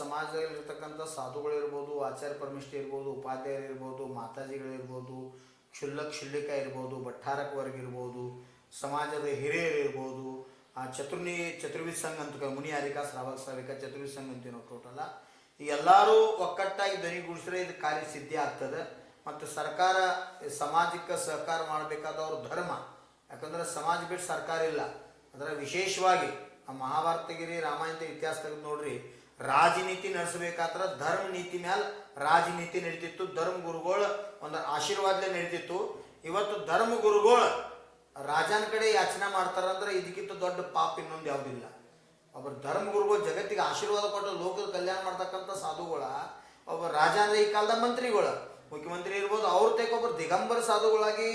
ಸಮಾಜದಲ್ಲಿರ್ತಕ್ಕಂಥ ಸಾಧುಗಳಿರ್ಬೋದು, ಆಚಾರ್ಯ ಪರಮಿಷ್ಠಿ ಇರ್ಬೋದು ಉಪಾಧ್ಯಾಯರಿರ್ಬೋದು ಮಾತಾಜಿಗಳಿರ್ಬೋದು ಕ್ಷುಲ್ಲಕ್ ಕ್ಷುಲ್ಲಿಕ ಇರ್ಬೋದು ಭಟ್ಟಾರಕ ವರ್ಗ ಇರ್ಬೋದು, ಸಮಾಜದ ಹಿರಿಯರು ಇರ್ಬೋದು, ಆ ಚತುರ್ನಿ ಚತುರ್ವಿಧ ಸಂಘ ಅಂತ ಮುನಿ ಆರಿಕಾ ಶ್ರಾವಕ ಸಾವಿಕ ಚತುರ್ವಿಧ ಸಂಘ ಅಂತೀವಿ ನಾವು ಟೋಟಲ. ಈ ಎಲ್ಲರೂ ಒಕ್ಕಟ್ಟಾಗಿ ಧ್ವನಿಗೂಡಿಸಿದ್ರೆ ಇದು ಕಾರ್ಯ ಸಿದ್ಧಿ ಆಗ್ತದೆ. ಮತ್ತು ಸರ್ಕಾರ ಸಮಾಜಕ್ಕೆ ಸಹಕಾರ ಮಾಡಬೇಕಾದವ್ರ ಧರ್ಮ. ಯಾಕಂದ್ರೆ ಸಮಾಜ ಬಿಟ್ಟು ಸರ್ಕಾರ ಇಲ್ಲ. ಅದರ ವಿಶೇಷವಾಗಿ ಆ ಮಹಾಭಾರತಗಿರಿ ರಾಮಾಯಣದ ಇತಿಹಾಸ ನೋಡ್ರಿ ರಾಜನೀತಿ ನಡೆಸಬೇಕಾದ್ರ ಧರ್ಮ ನೀತಿ ಮ್ಯಾಲ ರಾಜನೀತಿ ನಡೀತಿತ್ತು. ಧರ್ಮ ಗುರುಗಳು ಒಂದು ಆಶೀರ್ವಾದಲೇ ನಡೀತಿತ್ತು. ಇವತ್ತು ಧರ್ಮ ಗುರುಗಳು ರಾಜನ ಕಡೆ ಯಾಚನೆ ಮಾಡ್ತಾರಂದ್ರೆ ಇದಕ್ಕಿಂತ ದೊಡ್ಡ ಪಾಪ ಇನ್ನೊಂದು ಯಾವುದಿಲ್ಲ. ಒಬ್ಬರು ಧರ್ಮ ಗುರುಗಳು ಜಗತ್ತಿಗೆ ಆಶೀರ್ವಾದ ಕೊಟ್ಟು ಲೋಕದ ಕಲ್ಯಾಣ ಮಾಡ್ತಕ್ಕಂಥ ಸಾಧುಗಳ, ಒಬ್ಬ ರಾಜ ಅಂದ್ರೆ ಈ ಕಾಲದ ಮಂತ್ರಿಗಳು. ಮುಖ್ಯಮಂತ್ರಿ ಇರ್ಬೋದು, ಅವ್ರ ತೆಗೊಬ್ಬರು ದಿಗಂಬರ ಸಾಧುಗಳಾಗಿ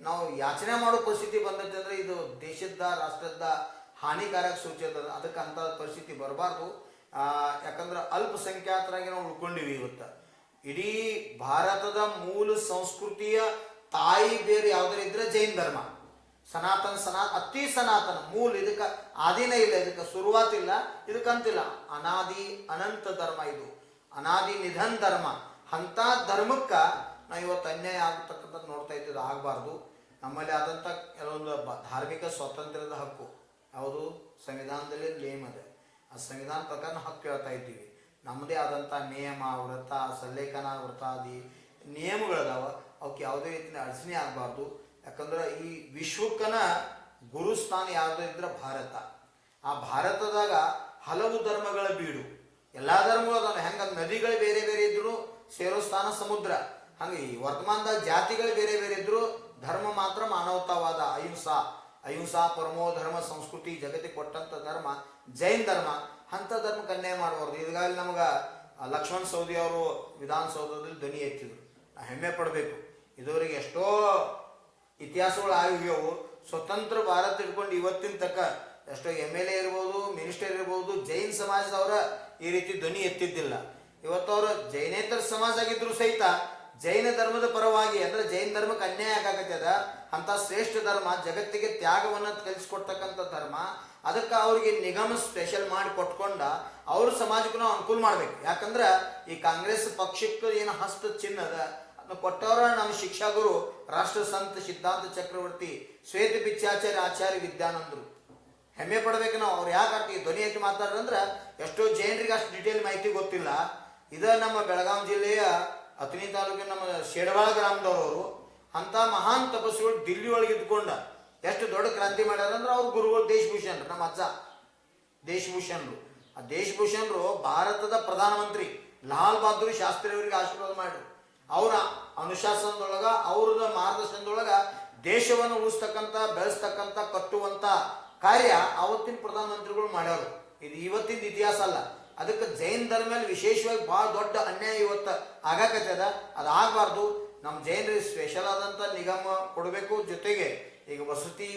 ನಾವು ಯಾಚನೆ ಮಾಡೋ ಪರಿಸ್ಥಿತಿ ಬಂದೈತೆ ಅಂದ್ರೆ ಇದು ದೇಶದ ರಾಷ್ಟ್ರದ ಹಾನಿಕಾರಕ ಸೂಚಿ ಅದ. ಅದಕ್ಕೆ ಅಂತ ಪರಿಸ್ಥಿತಿ ಬರಬಾರ್ದು. ಯಾಕಂದ್ರೆ ಅಲ್ಪಸಂಖ್ಯಾತರಾಗಿ ನಾವು ಉಳ್ಕೊಂಡಿವಿ ಇವತ್ತು. ಇಡೀ ಭಾರತದ ಮೂಲ ಸಂಸ್ಕೃತಿಯ ತಾಯಿ ಬೇರೆ ಯಾವ್ದಾರ ಇದ್ರೆ ಜೈನ್ ಧರ್ಮ. ಸನಾತನ, ಸನಾ, ಅತಿ ಸನಾತನ, ಮೂಲ ಇದಕ್ಕೆ ಆದಿನೇ ಇಲ್ಲ, ಇದಕ್ಕೆ ಶುರುವಾತ್ ಇಲ್ಲ ಇದಕ್ಕಂತಿಲ್ಲ ಅನಾದಿ ಅನಂತ ಧರ್ಮ ಇದು. ಅನಾದಿ ನಿಧನ್ ಧರ್ಮ. ಅಂಥ ಧರ್ಮಕ್ಕೆ ನಾವು ಇವತ್ತು ಅನ್ಯಾಯ ಆಗತಕ್ಕಂಥದ್ದು ನೋಡ್ತಾ ಇದ್ದಿದ್ದು ಆಗಬಾರ್ದು. ನಮ್ಮಲ್ಲಿ ಆದಂಥ ಕೆಲವೊಂದು ಧಾರ್ಮಿಕ ಸ್ವಾತಂತ್ರ್ಯದ ಹಕ್ಕು. ಯಾವುದು? ಸಂವಿಧಾನದಲ್ಲಿ ನೇಮ್ ಇದೆ ಆ ಸಂವಿಧಾನ ಪ್ರಕಾರ ಹಕ್ಕು ಹೇಳ್ತಾ ಇದ್ದೀವಿ. ನಮ್ಮದೇ ಆದಂಥ ನಿಯಮ ವ್ರತ ಸಲ್ಲೇಖನ ವ್ರತಾದಿ ನಿಯಮಗಳಿದಾವೆ. ಅವಕ್ಕೆ ಯಾವುದೇ ರೀತಿಯ ಅಡಚಣೆ ಆಗಬಾರ್ದು. ಯಾಕಂದ್ರೆ ಈ ವಿಶ್ವಕ್ಕನ ಗುರುಸ್ಥಾನ ಯಾವುದು ಇದ್ರೆ ಭಾರತ. ಆ ಭಾರತದಾಗ ಹಲವು ಧರ್ಮಗಳ ಬೀಡು. ಎಲ್ಲ ಧರ್ಮಗಳು ಅದಾವ. ಹೆಂಗೆ ನದಿಗಳು ಬೇರೆ ಬೇರೆ ಇದ್ರು ಸೇರೋ ಸ್ಥಾನ ಸಮುದ್ರ. ಹಂಗೆ ಈ ವರ್ತಮಾನದ ಜಾತಿಗಳು ಬೇರೆ ಬೇರೆ ಇದ್ರು ಧರ್ಮ ಮಾತ್ರ ಮಾನವತಾವಾದ ಅಹಿಂಸಾ. ಅಹಿಂಸಾ ಪರಮೋ ಧರ್ಮ ಸಂಸ್ಕೃತಿ ಜಗತಿ ಕೊಟ್ಟಂತ ಧರ್ಮ, ಜೈನ್ ಧರ್ಮ ಅಂತ ಧರ್ಮ ಅನ್ಯಾಯ ಮಾಡಬಾರ್ದು. ಈಗಾಗಲೇ ನಮಗ ಲಕ್ಷ್ಮಣ ಸೌದಿ ಅವರು ವಿಧಾನಸೌಧದಲ್ಲಿ ಧ್ವನಿ ಎತ್ತಿದ್ರು. ನಾ ಹೆಮ್ಮೆ ಪಡಬೇಕು. ಇದುವರೆಗೆ ಎಷ್ಟೋ ಇತಿಹಾಸಗಳು ಆಗಿವೆಯವು ಸ್ವತಂತ್ರ ಭಾರತ ಇಟ್ಕೊಂಡು ಇವತ್ತಿನ ತಕ್ಕ ಎಷ್ಟೋ ಎಂ ಎಲ್ ಎ ಇರ್ಬೋದು ಮಿನಿಸ್ಟರ್ ಇರ್ಬೋದು, ಜೈನ್ ಸಮಾಜದವರ ಈ ರೀತಿ ಧ್ವನಿ ಎತ್ತಿದ್ದಿಲ್ಲ. ಇವತ್ತು ಅವರು ಜೈನೇತರ ಸಮಾಜ ಆಗಿದ್ರು ಸಹಿತ ಜೈನ ಧರ್ಮದ ಪರವಾಗಿ ಅಂದ್ರೆ ಜೈನ ಧರ್ಮಕ್ಕೆ ಅನ್ಯಾಯ ಆಗಾಕತ್ತದ ಅಂತ ಶ್ರೇಷ್ಠ ಧರ್ಮ, ಜಗತ್ತಿಗೆ ತ್ಯಾಗವನ್ನ ಕಲಿಸ್ಕೊಡ್ತಕ್ಕಂಥ ಧರ್ಮ, ಅದಕ್ಕೆ ಅವ್ರಿಗೆ ನಿಗಮ ಸ್ಪೆಷಲ್ ಮಾಡಿ ಕೊಟ್ಕೊಂಡ ಅವ್ರ ಸಮಾಜಕ್ಕೂ ನಾವು ಅನುಕೂಲ ಮಾಡ್ಬೇಕು. ಯಾಕಂದ್ರ ಈ ಕಾಂಗ್ರೆಸ್ ಪಕ್ಷಕ್ಕೆ ಏನು ಹಸ್ತ ಚಿನ್ನದ ಅದ? ಅದನ್ನ ಕೊಟ್ಟವರ ನಮ್ಮ ಶಿಕ್ಷಕರು ರಾಷ್ಟ್ರ ಸಂತ ಸಿದ್ಧಾಂತ ಚಕ್ರವರ್ತಿ ಶ್ವೇತ ಪಿಚ್ಚಾಚಾರ್ಯ ಆಚಾರ್ಯ ವಿದ್ಯಾನಂದರು. ಹೆಮ್ಮೆ ಪಡ್ಬೇಕು ನಾವು. ಅವ್ರು ಯಾಕೆ ಧ್ವನಿ ಎತ್ತಿ ಮಾತಾಡ್ರಂದ್ರ ಎಷ್ಟೋ ಜೈನರಿಗೆ ಅಷ್ಟು ಡಿಟೇಲ್ ಮಾಹಿತಿ ಗೊತ್ತಿಲ್ಲ. ಇದ ನಮ್ಮ ಬೆಳಗಾವಿ ಜಿಲ್ಲೆಯ ಅತನಿ ತಾಲೂಕಿನ ನಮ್ಮ ಶೇಡವಾಳ ಗ್ರಾಮದವರು ಅಂತ ಮಹಾನ್ ತಪಸ್ಸುಗಳು ದಿಲ್ಲಿ ಒಳಗೆ ಇದ್ಕೊಂಡ. ಎಷ್ಟು ದೊಡ್ಡ ಕ್ರಾಂತಿ ಮಾಡ್ಯಾರ ಅಂದ್ರೆ ಅವ್ರ ಗುರುಗಳು ದೇಶಭೂಷಣ್ ನಮ್ಮ ಅಜ್ಜ ದೇಶಭೂಷಣರು. ಆ ದೇಶಭೂಷಣರು ಭಾರತದ ಪ್ರಧಾನಮಂತ್ರಿ ಲಾಲ್ ಬಹದ್ದೂರ್ ಶಾಸ್ತ್ರಿ ಅವರಿಗೆ ಆಶೀರ್ವಾದ ಮಾಡ್ರು. ಅವರ ಅನುಶಾಸನದೊಳಗ, ಅವ್ರದ ಮಾರ್ಗದರ್ಶನದೊಳಗ ದೇಶವನ್ನು ಉಳಿಸ್ತಕ್ಕಂಥ, ಬೆಳೆಸ್ತಕ್ಕಂಥ ಕಟ್ಟುವಂತ ಕಾರ್ಯ ಅವತ್ತಿನ ಪ್ರಧಾನಮಂತ್ರಿಗಳು ಮಾಡ್ಯಾರು ಇದು ಇವತ್ತಿನ ಇತಿಹಾಸ ಅಲ್ಲ. ಅದಕ್ಕೆ ಜೈನ್ ಧರ್ಮ ಮೇಲೆ ವಿಶೇಷವಾಗಿ ಭಾಳ ದೊಡ್ಡ ಅನ್ಯಾಯ ಇವತ್ತು ಆಗಾಕತ್ತದ. ಅದಾಗಬಾರ್ದು ನಮ್ಮ ಜೈನರಿಗೆ ಸ್ಪೆಷಲ್ ಆದಂಥ ನಿಗಮ ಕೊಡಬೇಕು. ಜೊತೆಗೆ ಈಗ ವಸತಿ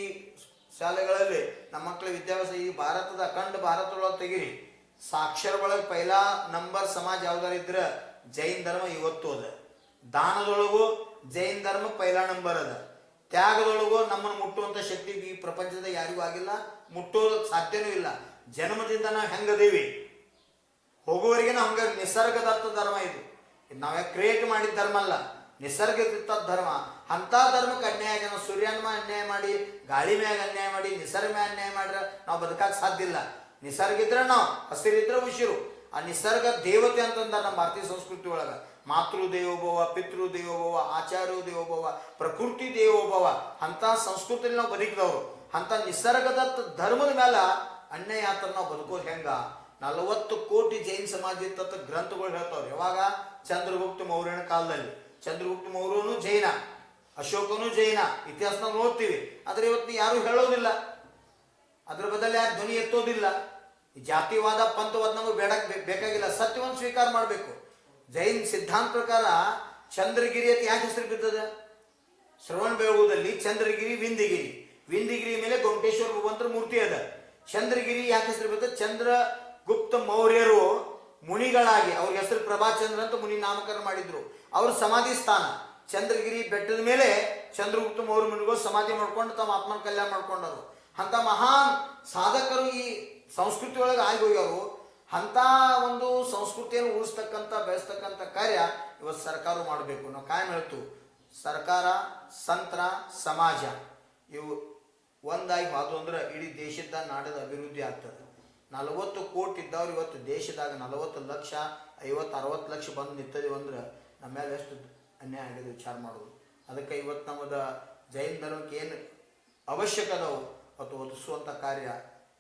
ಶಾಲೆಗಳಲ್ಲಿ ನಮ್ಮ ಮಕ್ಕಳ ವಿದ್ಯಾಭ್ಯಾಸ ಈ ಭಾರತದ ಅಖಂಡ ಭಾರತದೊಳಗೆ ತೆಗಿರಿ. ಸಾಕ್ಷರ ಒಳಗೆ ಪೈಲಾ ನಂಬರ್ ಸಮಾಜ ಯಾವ್ದಾರು ಇದ್ರೆ ಜೈನ್ ಧರ್ಮ ಇವತ್ತು ಅದ. ದಾನದೊಳಗು ಜೈನ್ ಧರ್ಮ ಪೈಲಾ ನಂಬರ್ ಅದ. ತ್ಯಾಗದೊಳಗು ನಮ್ಮನ್ನು ಮುಟ್ಟುವಂಥ ಶಕ್ತಿ ಈ ಪ್ರಪಂಚದ ಯಾರಿಗೂ ಆಗಿಲ್ಲ. ಮುಟ್ಟೋದಕ್ಕೆ ಸಾಧ್ಯನೂ ಇಲ್ಲ. ಜನ್ಮದಿಂದ ನಾವು ಹೆಂಗದೀವಿ? ಹೋಗುವವರೆಗೆ ನಮ್ಗೆ ನಿಸರ್ಗದತ್ತ ಧರ್ಮ ಇದು. ಇದು ನಾವೇ ಕ್ರಿಯೇಟ್ ಮಾಡಿದ ಧರ್ಮ ಅಲ್ಲ. ನಿಸರ್ಗದತ್ತ ಧರ್ಮ. ಅಂತ ಧರ್ಮಕ್ಕೆ ಅನ್ಯಾಯ ಆಗಿ ಸೂರ್ಯನ ಅನ್ಯಾಯ ಮಾಡಿ, ಗಾಳಿ ಮ್ಯಾಗ ಅನ್ಯಾಯ ಮಾಡಿ, ನಿಸರ್ಗ ಮ್ಯಾಗ ಅನ್ಯಾಯ ಮಾಡ್ರೆ ನಾವು ಬದುಕಕ್ಕೆ ಸಾಧ್ಯ ಇಲ್ಲ. ನಿಸರ್ಗ ಇದ್ರೆ ನಾವು ಹಸಿರಿದ್ರೆ ಉಸಿರು. ಆ ನಿಸರ್ಗ ದೇವತೆ ಅಂತಂದ ನಮ್ಮ ಭಾರತೀಯ ಸಂಸ್ಕೃತಿ ಒಳಗ. ಮಾತೃ ದೇವೋಭವ ಪಿತೃ ದೇವೋಭವ ಆಚಾರ್ಯ ದೇವೋಭವ ಪ್ರಕೃತಿ ದೇವೋಭವ ಅಂತ ಸಂಸ್ಕೃತಿಯಲ್ಲಿ ನಾವು ಬದುಕಿದವರು. ಅಂತ ನಿಸರ್ಗದತ್ತ ಧರ್ಮದ ಮೇಲೆ ಅನ್ಯಾಯ ಅಂತ ನಾವು ಬದುಕೋದು ಹೆಂಗ? ನಲವತ್ತು ಕೋಟಿ ಜೈನ್ ಸಮಾಜ ಇತ್ತ ಗ್ರಂಥಗಳು ಹೇಳ್ತಾವ್ರು. ಯಾವಾಗ? ಚಂದ್ರಗುಪ್ತ ಮೌರ್ಯನ ಕಾಲದಲ್ಲಿ. ಚಂದ್ರಗುಪ್ತ ಮೌರ್ಯನು ಜೈನ, ಅಶೋಕನು ಜೈನ. ಇತಿಹಾಸ ನಾವು ನೋಡ್ತೀವಿ. ಆದ್ರೆ ಇವತ್ತು ಯಾರು ಹೇಳೋದಿಲ್ಲ. ಅದ್ರ ಬದಲು ಯಾರು ಧ್ವನಿ ಎತ್ತೋದಿಲ್ಲ. ಜಾತಿವಾದ, ಪಂಥವಾದ ನಮಗೆ ಬೇಡ ಬೇಕಾಗಿಲ್ಲ. ಸತ್ಯವನ್ನು ಸ್ವೀಕಾರ ಮಾಡಬೇಕು. ಜೈನ್ ಸಿದ್ಧಾಂತ ಪ್ರಕಾರ ಚಂದ್ರಗಿರಿ ಅಂತ ಯಾಕೆ ಹೆಸರು ಬಿದ್ದದ? ಶ್ರವಣ ಬೆಳಗುದಲ್ಲಿ ಚಂದ್ರಗಿರಿ, ವಿಂದಿಗಿರಿ. ವಿಂದಿಗಿರಿ ಮೇಲೆ ಗೊಮಟೇಶ್ವರ ಭಗವಂತರ ಮೂರ್ತಿ ಅದ. ಚಂದ್ರಗಿರಿ ಯಾಕೆ ಹೆಸರು ಬಿದ್ದ ಚಂದ್ರಗುಪ್ತ ಮೌರ್ಯರು ಮುನಿಗಳಾಗಿ, ಅವ್ರ ಹೆಸರು ಪ್ರಭಾಚಂದ್ರ ಅಂತ ಮುನಿ ನಾಮಕರಣ ಮಾಡಿದ್ರು. ಅವ್ರ ಸಮಾಧಿ ಸ್ಥಾನ, ಚಂದ್ರಗಿರಿ ಬೆಟ್ಟದ ಮೇಲೆ ಚಂದ್ರಗುಪ್ತ ಮೌರ್ಯ ಮುನಿಗಳು ಸಮಾಧಿ ಮಾಡ್ಕೊಂಡು ತಮ್ಮ ಆತ್ಮನ ಕಲ್ಯಾಣ ಮಾಡ್ಕೊಂಡರು. ಅಂತ ಮಹಾನ್ ಸಾಧಕರು ಈ ಸಂಸ್ಕೃತಿ ಒಳಗೆ ಆಗಿ ಅಂತ ಒಂದು ಸಂಸ್ಕೃತಿಯನ್ನು ಉಳಿಸ್ತಕ್ಕಂಥ, ಬೆಳೆಸ್ತಕ್ಕಂಥ ಕಾರ್ಯ ಇವತ್ತು ಸರ್ಕಾರ ಮಾಡಬೇಕು ನಾವು ಕಾಯಂ ಹೇಳ್ತು. ಸರ್ಕಾರ, ಸಂತ್ರ, ಸಮಾಜ ಇವು ಒಂದಾಗಿ ಮಾತು ಅಂದ್ರೆ ಇಡೀ ದೇಶದ, ನಾಡದ ಅಭಿವೃದ್ಧಿ ಆಗ್ತದೆ. ನಲವತ್ತು ಕೋಟಿ ಇದ್ದವ್ರು ಇವತ್ತು ದೇಶದಾಗ ನಲವತ್ತು ಲಕ್ಷ, ಐವತ್ತು, ಅರವತ್ತು ಲಕ್ಷ ಬಂದು ನಿಂತದೇವು ಅಂದ್ರೆ ನಮ್ಮ ಮೇಲೆ ಎಷ್ಟು ಅನ್ಯಾಯ ಆಗಿದೆ ವಿಚಾರ ಮಾಡೋದು. ಅದಕ್ಕೆ ಇವತ್ತು ನಮ್ಮದ ಜೈನ ಧರ್ಮಕ್ಕೆ ಏನು ಅವಶ್ಯಕ ಅದಾವು, ಅವತ್ತು ಒದಗಿಸುವಂಥ ಕಾರ್ಯ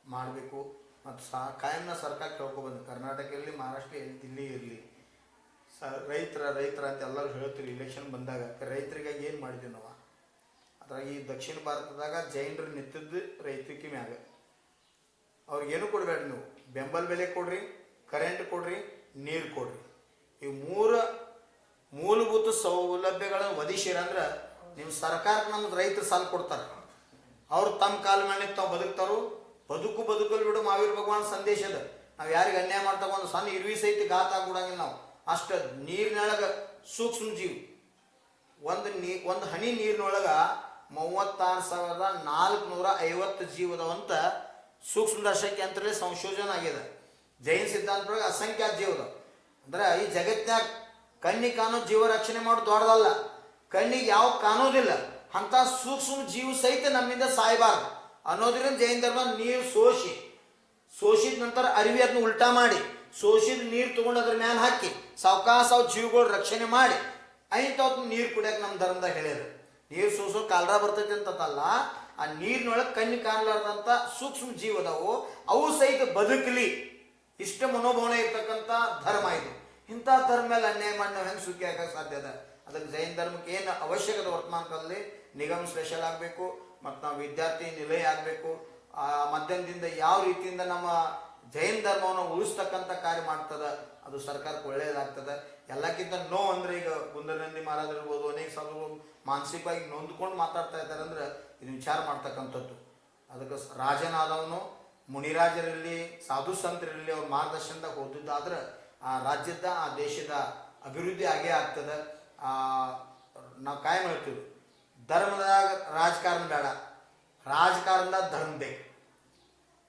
ಮಾಡಬೇಕು. ಮತ್ತು ಸಾ, ಕಾಯಂನ ಸರ್ಕಾರ ಕೇಳ್ಕೊಬಂದು ಕರ್ನಾಟಕ ಇರಲಿ, ಮಹಾರಾಷ್ಟ್ರ ಇರಲಿ, ದಿಲ್ಲಿ ಇರಲಿ. ಸ, ರೈತರ ರೈತರ ಅಂತ ಎಲ್ಲರೂ ಹೇಳ್ತೀವಿ ಇಲೆಕ್ಷನ್ ಬಂದಾಗ ರೈತರಿಗಾಗಿ ಏನು ಮಾಡಿದ್ವಿ ನಾವು? ಅದ್ರಾಗ ಈ ದಕ್ಷಿಣ ಭಾರತದಾಗ ಜೈನರು ನಿಂತಿದ್ದು ರೈತಕ್ಕೆ ಮ್ಯಾಗ. ಅವ್ರಿಗೇನು ಕೊಡಬೇಡ್ರಿ ನೀವು? ಬೆಂಬಲ ಬೆಲೆ ಕೊಡ್ರಿ ಕರೆಂಟ್ ಕೊಡ್ರಿ, ನೀರು ಕೊಡ್ರಿ. ಈ ಮೂರು ಮೂಲಭೂತ ಸೌಲಭ್ಯಗಳನ್ನು ಒದಿಸಿರಂದ್ರೆ ನಿಮ್ಮ ಸರ್ಕಾರಕ್ಕೆ ನಮ್ಗೆ ರೈತರು ಸಾಲ ಕೊಡ್ತಾರೆ. ಅವ್ರು ತಮ್ಮ ಕಾಲ ಮೇಲೆ ತಾವು ಬದುಕ್ತಾರೋ ಬದುಕು ಬದುಕಲು ಬಿಡು, ಮಾವೀರ ಭಗವಾನ್ ಸಂದೇಶದ ನಾವು ಯಾರಿಗೆ ಅನ್ಯಾಯ ಮಾಡ್ತಾ ಒಂದು ಸಣ್ಣ ಇರುವಿ ಸಹಿತ ಘಾತ ಆಗ್ಬಿಡಂಗಿಲ್ಲ ನಾವು. ಅಷ್ಟು ನೀರಿನೊಳಗೆ ಸೂಕ್ಷ್ಮ ಜೀವಿ. ಒಂದು ನೀ, ಒಂದು ಹನಿ ನೀರಿನೊಳಗ ಮೂವತ್ತಾರು ಸಾವಿರದ ನಾಲ್ಕುನೂರ ಐವತ್ತು ಜೀವದವಂತ ಸೂಕ್ಷ್ಮದರ್ಶಕ ಅಂತಲೇ ಸಂಶೋಧನೆ ಆಗಿದೆ. ಜೈನ್ ಸಿದ್ಧಾಂತದೊಳಗೆ ಅಸಂಖ್ಯಾತ ಜೀವರು. ಅಂದ್ರೆ ಈ ಜಗತ್ತಿನಾಗ ಕಣ್ಣಿಗೆ ಕಾಣೋ ಜೀವ ರಕ್ಷಣೆ ಮಾಡೋದು ದೊಡ್ಡದಲ್ಲ. ಕಣ್ಣಿಗೆ ಯಾವ ಕಾಣೋದಿಲ್ಲ. ಅಂತ ಸೂಕ್ಷ್ಮ ಜೀವ ಸಹಿತ ನಮ್ಮಿಂದ ಸಾಯಬಾರ್ದು. ಅನ್ನೋದ್ರಿಂದ ಜೈನ ಧರ್ಮ ನೀರು ಸೋಸಿ, ಸೋಸಿದ ನಂತರ ಅರಿವಿ ಅದನ್ನ ಉಲ್ಟಾ ಮಾಡಿ, ಸೋಸಿದ ನೀರು ತಗೊಂಡು ಅದ್ರ ಮ್ಯಾಲ ಹಾಕಿ ಸಾವಕಾಶ ಅವ್ ಜೀವಗಳು ರಕ್ಷಣೆ ಮಾಡಿ ಐತ ನೀರು ಕುಡಿಯಕ್ಕೆ ನಮ್ಮ ಧರ್ಮದಾಗ ಹೇಳಿದ್ರು ನೀರು ಸೋಸೋ ಕಾಲರ ಬರ್ತೈತಿ ಅಂತಲ್ಲ ಆ ನೀರಿನೊಳಗೆ ಕಣ್ಣು ಕಾಣಲಾರ್ದಂಥ ಸೂಕ್ಷ್ಮ ಜೀವ ಅವು ಸಹಿತ ಬದುಕಲಿ. ಇಷ್ಟ ಮನೋಭಾವನೆ ಇರ್ತಕ್ಕಂಥ ಧರ್ಮ ಇದು. ಇಂಥ ಧರ್ಮ ಮೇಲೆ ಅನ್ಯಾಯ ಮಾಡಿ ನಾವು ಹೆಂಗೆ ಸುಖಿ ಆಗಕ್ಕೆ ಸಾಧ್ಯ ಅದ? ಅದಕ್ಕೆ ಜೈನ ಧರ್ಮಕ್ಕೆ ಏನು ಅವಶ್ಯಕತೆ ವರ್ತಮಾನ ಕಾಲದಲ್ಲಿ ನಿಗಮ ಸ್ಪೆಷಲ್ ಆಗಬೇಕು, ಮತ್ತು ನಾವು ವಿದ್ಯಾರ್ಥಿ ನಿಲಯ ಆಗಬೇಕು. ಆ ಮಧ್ಯದಿಂದ ಯಾವ ರೀತಿಯಿಂದ ನಮ್ಮ ಜೈನ ಧರ್ಮವನ್ನು ಉಳಿಸ್ತಕ್ಕಂಥ ಕಾರ್ಯ ಮಾಡ್ತದ? ಅದು ಸರ್ಕಾರಕ್ಕೆ ಒಳ್ಳೆಯದಾಗ್ತದೆ ಎಲ್ಲಕ್ಕಿಂತ ನೋವು ಅಂದ್ರೆ ಈಗ ಕುಂದನಂದಿ ಮಹಾರಾಜ್ ಇರ್ಬೋದು, ಅನೇಕ ಸಾಧುಗಳು ಮಾನಸಿಕವಾಗಿ ನೊಂದ್ಕೊಂಡು ಮಾತಾಡ್ತಾ ಇದ್ದಾರೆ ಅಂದ್ರೆ ಇದು ವಿಚಾರ ಮಾಡ್ತಕ್ಕಂಥದ್ದು. ಅದಕ್ಕೆ ರಾಜನಾದವನು ಮುನಿರಾಜರಲ್ಲಿ, ಸಾಧು ಸಂತರಲ್ಲಿ ಅವ್ರ ಮಾರ್ಗದರ್ಶನದಾಗ ಓದಿದ್ದಾದ್ರೆ ಆ ರಾಜ್ಯದ, ಆ ದೇಶದ ಅಭಿವೃದ್ಧಿ ಆಗೇ ಆಗ್ತದೆ. ನಾವು ಕಾಯಂ ಹೇಳ್ತೀವಿ. ಧರ್ಮದಾಗ ರಾಜಕಾರಣ ಬೇಡ. ರಾಜಕಾರಣದ ಧರ್ಮ ಬೇಕು.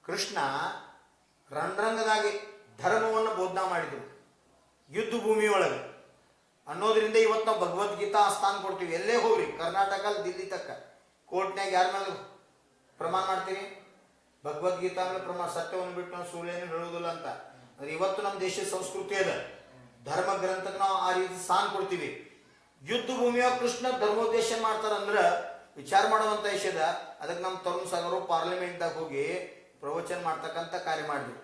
ಕೃಷ್ಣ ರಣರಂಗದಾಗಿ ಧರ್ಮವನ್ನು ಬೋಧನಾ ಮಾಡಿದರು. ಯುದ್ಧ ಭೂಮಿಯೊಳಗೆ ಅನ್ನೋದರಿಂದ ಇವತ್ತು ನಾವು ಭಗವದ್ಗೀತಾ ಸ್ಥಾನ ಕೊಡ್ತೀವಿ. ಎಲ್ಲೇ ಹೋಗ್ರಿ. ಕರ್ನಾಟಕ ದಿಲ್ಲಿ ತಕ್ಕ. ಕೋರ್ಟ್ನಾಗ ಯಾರ ಮೇಲೆ ಪ್ರಮಾಣ ಮಾಡ್ತೀವಿ ಭಗವದ್ಗೀತಾ ಮೇಲೆ ಪ್ರಮಾಣ, ಸತ್ಯವನ್ನು ಬಿಟ್ಟು ನಾವು ಸುಳ್ಳೇನು ಹೇಳುವುದಿಲ್ಲ ಅಂತ. ಅಂದ್ರೆ ಇವತ್ತು ನಮ್ಮ ದೇಶದ ಸಂಸ್ಕೃತಿ ಅದ. ಧರ್ಮ ಗ್ರಂಥಕ್ಕೆ ನಾವು ಆ ರೀತಿ ಸ್ಥಾನ ಕೊಡ್ತೀವಿ. ಯುದ್ಧ ಭೂಮಿಯ ಕೃಷ್ಣ ಧರ್ಮೋದ್ದೇಶ ಮಾಡ್ತಾರಂದ್ರ ವಿಚಾರ ಮಾಡುವಂತ ವಿಷಯದ, ಅದಕ್ಕೆ ನಮ್ಮ ತರುಣ್ ಸಾಗರು ಪಾರ್ಲಿಮೆಂಟ್ದಾಗ ಹೋಗಿ ಪ್ರವಚನ ಮಾಡ್ತಕ್ಕಂಥ ಕಾರ್ಯ ಮಾಡಿದ್ವಿ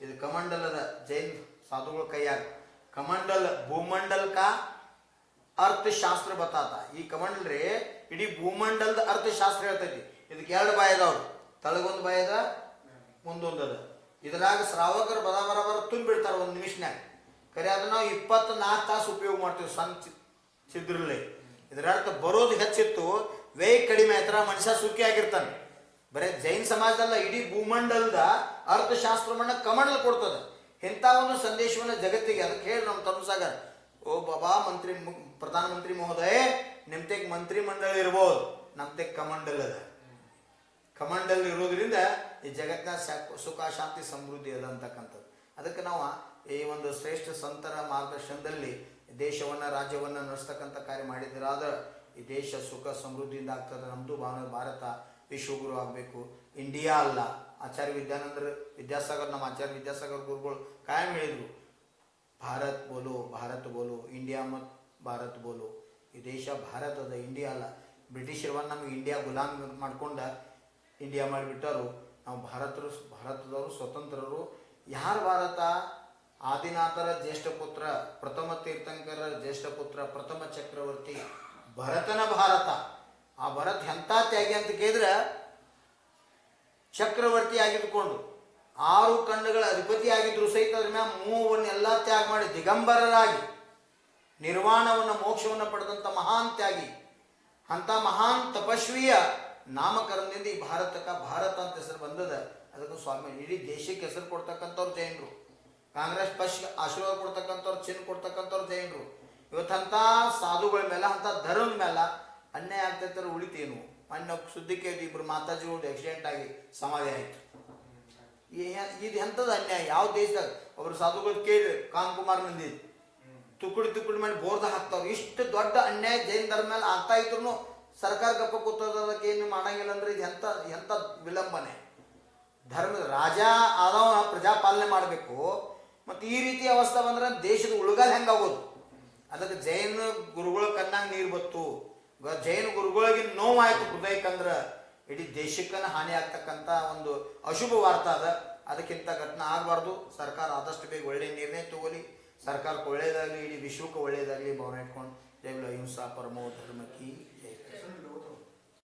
ಇದು ಕಮಂಡಲದ ಜೈನ್ ಸಾಧುಗಳ ಕೈಯಾಗ. ಕಮಂಡಲ್ ಭೂಮಂಡಲ್ ಕಾ ಅರ್ಥಶಾಸ್ತ್ರ ಬತಾತ. ಈ ಕಮಂಡಲ್ ರೀ, ಇಡೀ ಭೂಮಂಡಲದ ಅರ್ಥಶಾಸ್ತ್ರ ಹೇಳ್ತೈತಿ. ಇದಕ್ಕೆ ಎರಡು ಬಾಯಿ ಅದಾವ್ರಿ ತಳಗೊಂದು ಬಾಯಿ ಅದ ಮುಂದೊಂದು ಅದ. ಇದ್ರಾಗ ಶ್ರಾವಕರು ಬದ ಬರ ಬರ ತುಂಬಿಡ್ತಾರೆ ಒಂದು ನಿಮಿಷನ್ಯಾಗ. ಖರೆ ಅದನ್ನ ನಾವು ಇಪ್ಪತ್ನಾಲ್ಕು ತಾಸು ಉಪಯೋಗ ಮಾಡ್ತೀವಿ ಸಣ್ಣ ಚಿದ್ರಲ್ಲಿ ಇದರ ಅರ್ಥ ಬರೋದು ಹೆಚ್ಚಿತ್ತು ವ್ಯಯ ಕಡಿಮೆ ಆಯ್ತರ ಮನುಷ್ಯ ಸುಖಿ ಆಗಿರ್ತಾನೆ. ಬರೇ ಜೈನ್ ಸಮಾಜದಲ್ಲ, ಇಡೀ ಭೂಮಂಡಲದ ಅರ್ಥಶಾಸ್ತ್ರವನ್ನ ಕಮಂಡಲ್ ಕೊಡ್ತದೆ. ಇಂಥ ಒಂದು ಸಂದೇಶವನ್ನ ಜಗತ್ತಿಗೆ, ಅದಕ್ಕೆ ಹೇಳಿ ನಮ್ಮ ತಮ್ಮ ಸಾಗರ್ ಓ ಬಾಬಾ, ಮಂತ್ರಿ ಪ್ರಧಾನಮಂತ್ರಿ ಮಹೋದಯ ನಿಮ್ತೆಗ್ ಮಂತ್ರಿ ಮಂಡಳ ಇರ್ಬೋದು ನಮ್ತೆಗ್ ಕಮಂಡಲ್ ಅದ. ಕಮಂಡಲ್ ಇರೋದ್ರಿಂದ ಈ ಜಗತ್ತಿನ ಸುಖ, ಶಾಂತಿ, ಸಮೃದ್ಧಿ ಅದ ಅಂತಕ್ಕಂಥದ್ದು. ಅದಕ್ಕೆ ನಾವು ಈ ಒಂದು ಶ್ರೇಷ್ಠ ಸಂತರ ಮಾರ್ಗದರ್ಶನದಲ್ಲಿ ದೇಶವನ್ನ, ರಾಜ್ಯವನ್ನ ನಡೆಸ್ತಕ್ಕಂಥ ಕಾರ್ಯ ಮಾಡಿದ್ರಾದ್ರೆ ಈ ದೇಶ ಸುಖ, ಸಮೃದ್ಧಿಯಿಂದ ಆಗ್ತದೆ. ನಮ್ಮದು ಭಾರತ ವಿಶ್ವಗುರು ಆಗಬೇಕು. ಇಂಡಿಯಾ ಅಲ್ಲ. ಆಚಾರ್ಯ ವಿದ್ಯಾನಂದರು ವಿದ್ಯಾಸಾಗರ್, ನಮ್ಮ ಆಚಾರ್ಯ ವಿದ್ಯಾಸಾಗರ್ ಗುರುಗಳು ಕಾಯಂ ಹೇಳಿದ್ರು. ಭಾರತ್ ಬೋಲು ಭಾರತ್ ಬೋಲು ಇಂಡಿಯಾ ಮತ್ತು ಭಾರತ್ ಬೋಲು. ಈ ದೇಶ ಭಾರತದ ಇಂಡಿಯಾ ಅಲ್ಲ. ಬ್ರಿಟಿಷರವನ್ನ ನಮ್ಗೆ ಇಂಡಿಯಾ ಗುಲಾಮ್ ಮಾಡ್ಕೊಂಡ ಇಂಡಿಯಾ ಮಾಡಿಬಿಟ್ಟರು ನಾವು ಭಾರತರು, ಭಾರತದವರು, ಸ್ವತಂತ್ರರು. ಯಾರು ಭಾರತ? ಆದಿನಾಥರ ಜ್ಯೇಷ್ಠ ಪುತ್ರ, ಪ್ರಥಮ ತೀರ್ಥಂಕರ ಜ್ಯೇಷ್ಠ ಪುತ್ರ, ಪ್ರಥಮ ಚಕ್ರವರ್ತಿ. ಭರತನ ಭಾರತ. ಆ ಭರತ್ ಎಂಥ ತ್ಯಾಗಿ ಅಂತ ಕೇಳಿದ್ರೆ ಚಕ್ರವರ್ತಿ ಆಗಿದ್ದುಕೊಂಡು ಆರು ಖಂಡಗಳ ಅಧಿಪತಿ ಆಗಿದ್ರು ಸಹಿತ ಅದ್ರ ಮ್ಯಾಲ ಮೂವನ್ನೆಲ್ಲ ತ್ಯಾಗ ಮಾಡಿ ದಿಗಂಬರರಾಗಿ ನಿರ್ವಾಣವನ್ನು, ಮೋಕ್ಷವನ್ನು ಪಡೆದಂಥ ಮಹಾನ್ ತ್ಯಾಗಿ. ಅಂತ ಮಹಾನ್ ತಪಸ್ವಿಯ ನಾಮಕರಣದಿಂದ ಈ ಭಾರತಕ್ಕ ಭಾರತ ಅಂತ ಹೆಸರು ಬಂದದ. ಅದಕ್ಕೆ ಸ್ವಾಮಿ ಇಡೀ ದೇಶಕ್ಕೆ ಹೆಸರು ಕೊಡ್ತಕ್ಕಂಥವ್ರು ಜೈನರು. ಕಾಂಗ್ರೆಸ್ ಪಕ್ಷ ಆಶೀರ್ವಾದ ಕೊಡ್ತಕ್ಕಂಥವ್ರು, ಚಿನ್ನ ಕೊಡ್ತಕ್ಕಂಥವ್ರು ಜೈನರು. ಇವತ್ತಂಥ ಸಾಧುಗಳ ಮೇಲೆ ಅಂಥ ಧರ್ಮದ ಮೇಲೆ ಅನ್ಯಾಯ ಆಗ್ತೈತಾರೆ ಉಳಿತೇನು? ಮೊನ್ನೆ ಸುದ್ದಿ ಕೇಳಿ ಇಬ್ರು ಮಾತಾಜಿಗಳು ಆಕ್ಸಿಡೆಂಟ್ ಆಗಿ ಸಮಾಧಿ ಆಯ್ತು. ಇದು ಎಂಥದ್ದು ಅನ್ಯಾಯ? ಯಾವ ದೇಶದಾಗ ಅವರು ಸಾಧುಗಳು ಕೇಳಿ ಕಾನ್ಕುಮಾರ್ ಮಂದಿ. ತುಕುಡಿ ತುಕುಡಿ ಮಾಡಿ ಬೋರ್ದ ಹಾಕ್ತಾವ್ರು. ಇಷ್ಟು ದೊಡ್ಡ ಅನ್ಯಾಯ ಜೈನ್ ಧರ್ಮ ಮೇಲೆ ಆಗ್ತಾ ಇದ್ರು ಸರ್ಕಾರ ಗಪ್ಪ ಕೂತದಕ್ಕೆ ಏನು ಮಾಡಂಗಿಲ್ಲ ಅಂದ್ರೆ ಇದು ಎಂಥ ಎಂತ ವಿಳಂಬನೆ? ಧರ್ಮದ ರಾಜ ಆದವ ಪ್ರಜಾಪಾಲನೆ ಮಾಡಬೇಕು. ಮತ್ತು ಈ ರೀತಿ ಅವಸ್ಥೆ ಬಂದ್ರೆ ದೇಶದ ಉಳ್ಗಾಲ ಹೆಂಗಾಗೋದು? ಅದಕ್ಕೆ ಜೈನ ಗುರುಗಳ ಕಣ್ಣಾಗ ನೀರು ಬತ್ತು. ಜೈನ ಗುರುಗಳಿಗೆ ನೋವಾಯ್ತು ಹೃದಯಕ್ಕಂದ್ರೆ ಇಡೀ ದೇಶಕ್ಕನ ಹಾನಿ ಆಗ್ತಕ್ಕಂಥ ಒಂದು ಅಶುಭ ವಾರ್ತಾ ಅದ. ಅದಕ್ಕಿಂತ ಘಟನೆ ಆಗಬಾರ್ದು. ಸರ್ಕಾರ ಆದಷ್ಟು ಬೇಗ ಒಳ್ಳೆ ನಿರ್ಣಯ ತಗೋಲಿ ಸರ್ಕಾರಕ್ಕೆ ಒಳ್ಳೇದಾಗಲಿ, ಇಡೀ ವಿಶ್ವಕ್ಕೆ ಒಳ್ಳೇದಾಗಲಿ ಭಾವನೆ ಇಟ್ಕೊಂಡು. ಜೈ ಅಹಿಂಸಾ ಪರಮೋ ಧರ್ಮಕಿ ಜೈ